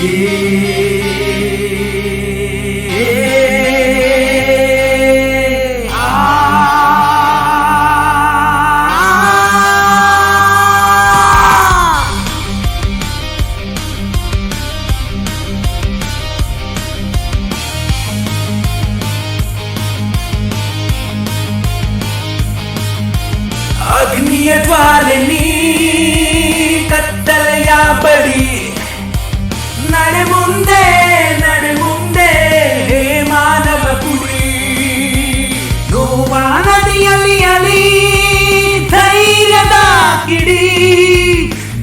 He ಅಗ್ನಿಯ ಜ್ವಾಲೆನಿ ಕತ್ತಲೆಯಾಬಡಿ ನಡೆ ಮುಂದೆ ನಡೆ ಮುಂದೆ ಹೇ ಮಾನವ ಕುಡಿ ನೋವ ನದಿಯಲ್ಲಿ ಅಲಿ ಧೈರ್ಯದ ಕಿಡಿ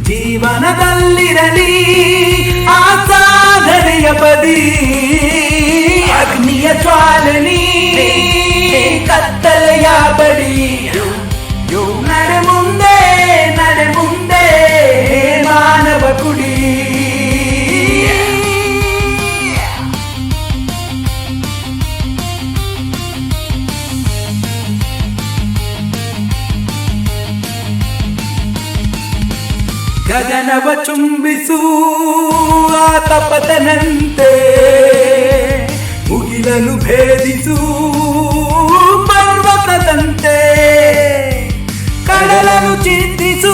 ಜೀವನದಲ್ಲಿರಲಿ ಆ ಸಾಧನೆಯ ಬದಿ ಅಗ್ನಿಯ ಜ್ವಾಲನಿ ಗಗನವ ಚುಂಬಿಸು ತಪತನಂತೆ ಮುಗಿಲನು ಭೇದಿಸು ಪರ್ವತದಂತೆ. ಕಡಲನು ಚಿಂತಿಸು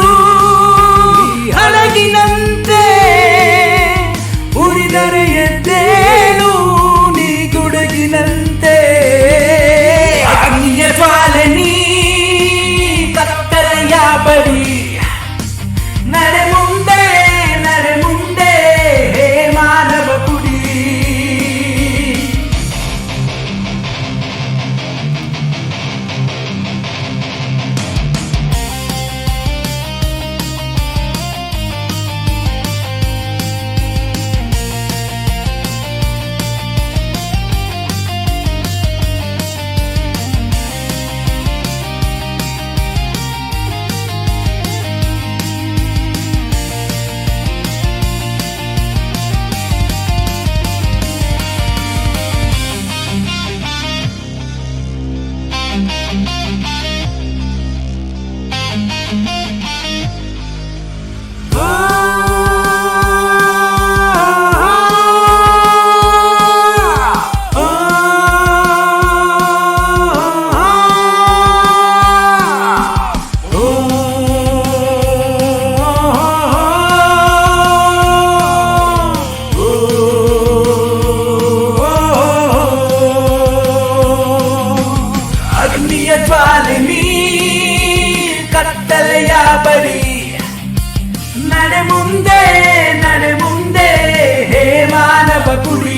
ಜ್ವಾಲಿನಿ ಕತ್ತಲೆಯ ಬರಿ ನಡೆ ಮುಂದೆ ನಡೆ ಮುಂದೆ ಹೇ ಮಾನವ ಗುರಿ